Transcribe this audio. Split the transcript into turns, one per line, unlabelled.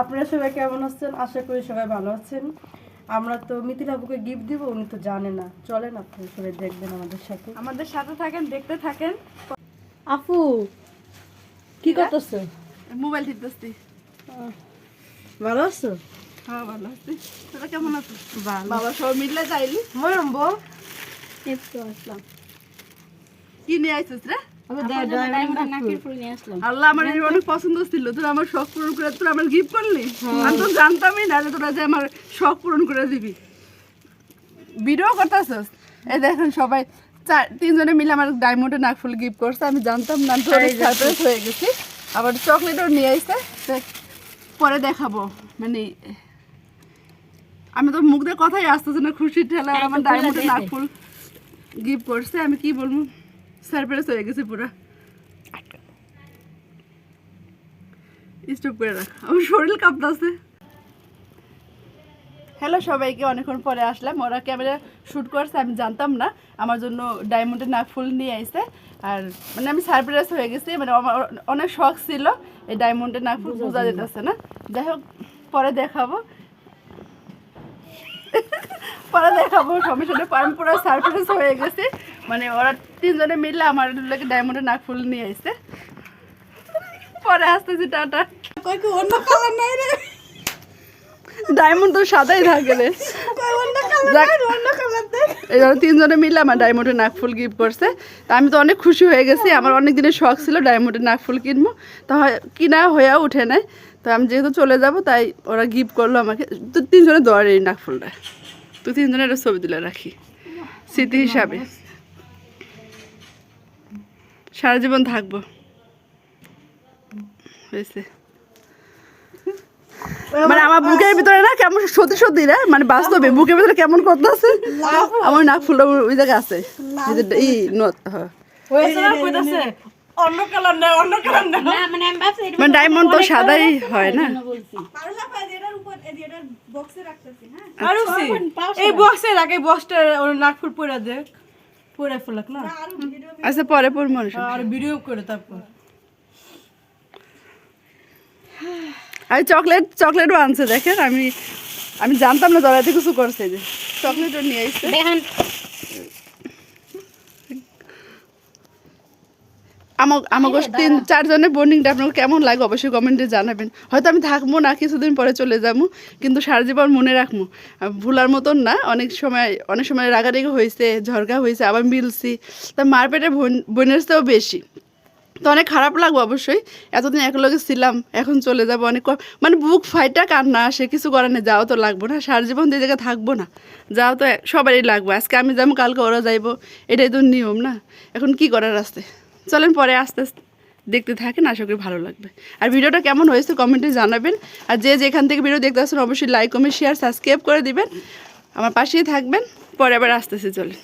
আপনারা সবাই কেমন আছেন? আশা করি সবাই ভালো আছেন। আমরা তো মিথিলা আপুকে গিফট দিব উনি তো জানে না। চলেন আপনি সবাই দেখবেন আমাদের সাথে।
আমাদের সাথে থাকেন দেখতে থাকেন।
আপু কি করতেছো?
মোবাইল টিপতেছি।
ভালো আছো?
হ্যাঁ ভালো আছি। তোরা কেমন আছিস?
ভালো।
বাবা সব মিললে যাইলি।
মরম বউ।
কি নিয়ে আইছিস রে?
আসলাম
আল্লাহ আমার এই অনেক পছন্দ ছিল তোরা আমার শখ পূরণ করে তোরা আমার গিফট করলি? আমি তো জানতামই না যে তোরা যে আমার শখ পূরণ করে দিবি। ভিডিও করতেছিস? এই দেখেন সবাই চার তিনজনে মিলে আমার ডায়মন্ডে নাকফুল গিফট করছে আমি জানতাম না তো সারপ্রাইজ হয়ে গেছি। আবার চকলেটও নিয়ে আসছে পরে দেখাবো। মানে আমি তো মুখ দিয়ে কথাই আসতেছে না খুশির ঠেলা আমার ডায়মন্ডে নাকফুল গিফট করছে আমি কি বলব? সারপ্রাইজ হয়ে গেছে পুরো স্টপ করে রাখ আমার শরীর কাঁপতেছে হ্যালো সবাইকে অনেকক্ষণ পরে আসলাম। ওরা ক্যামেরা শ্যুট করছে, আমি জানতাম না। আমার জন্য ডায়মন্ডের নাক ফুল নিয়ে আইছে। আর মানে আমি সারপ্রাইজ হয়ে গেছি। মানে আমার অনেক শখ ছিল এই ডায়মন্ডের নাক ফুল বোঝা যেতেছে না। যাই হোক, পরে দেখাবো। পরে দেখাবো সমস্যা নেই আমি পুরো সারপ্রাইজ হয়ে গেছে। মানে ওরা তিনজনে মিলে আমার লোকে ডায়মন্ডের নাক ফুল নিয়ে আইছে পরে আসতেছি টাটা। কই কি অন্য কালার নাই রে? ডায়মন্ড তো সাদাই থাকে রে। এই জন্য তিনজনে মিলে আমার ডায়মন্ডের নাকফুল গিফট করছে। তা আমি তো অনেক খুশি হয়ে গেছি। আমার অনেক দিনের শখ ছিল ডায়মন্ডের নাকফুল কিনবো। তা হয়- কিনা হয়েও উঠে নাই। তো আমি যেহেতু চলে যাব তাই ওরা গিফট করল আমাকে। তো তিনজনে এই নাকফুলটা তো তিনজনের একটা ছবি তুলে রাখি। স্মৃতি হিসাবে। সারা জীবন থাকব। হয়েছে মানে আমার বুকের ভিতরে না কেমন সত্যি সত্যি রে মানে বাস্তবে বুকের ভিতরে কেমন করতেছে আমার নাক ফুলটা ওই জায়গায় আছে। এই নত হ্যাঁ।
হয়েছে না কইতাছে অন্য কালার না অন্য কালার না
মানে ডায়মন্ড তো সাদাই হয় না?
পারুছি এই বক্সে রাখ এই বক্সটা ওর নাক ফুল পরে দেখ পরে না?
আচ্ছা পরে পর মানুষ
আর ভিডিও করে তারপর।
আর চকলেট চকলেটও আনছে দেখেন আমি আমি জানতাম না দরাতে কিছু করছে যে। চকলেটও নিয়ে আসছে আমাকে তিন চারজনের বন্ডিংটা আপনার কেমন লাগে অবশ্যই কমেন্টে জানাবেন। হয়তো আমি থাকব না কিছুদিন পরে চলে যাব কিন্তু সারা জীবন মনে রাখব। আর ভুলার মতন না অনেক সময় অনেক সময় রাগারাগি হয়েছে ঝরকা হয়েছে আবার মিলছি। তা মার পেটে বোন- বোনের চেয়েও বেশি। তো অনেক খারাপ লাগবে অবশ্যই। এতদিন একলগে ছিলাম এখন চলে যাব অনেক মানে বুক ফাইটা কান্না আসে কিছু করার নেই যাও তো লাগবো না। সারা জীবন এই জায়গায় থাকব না যাও তো সবারই লাগবে। আজকে আমি যাব কালকে ওরা যাইবো এটাই তো নিয়ম না? এখন কি করার আসতে চলেন পরে আস্তে আস্তে দেখতে থাকেন, আশা করি ভালো লাগবে। আর ভিডিওটা কেমন হয়েছে কমেন্টে জানাবেন। আর যে যেখান থেকে ভিডিও দেখতে আসছেন, অবশ্যই লাইক কমেন্ট শেয়ার সাবস্ক্রাইব করে দিবেন। আমার পাশেই থাকবেন, পরে আবার আসতেছে, চলেন।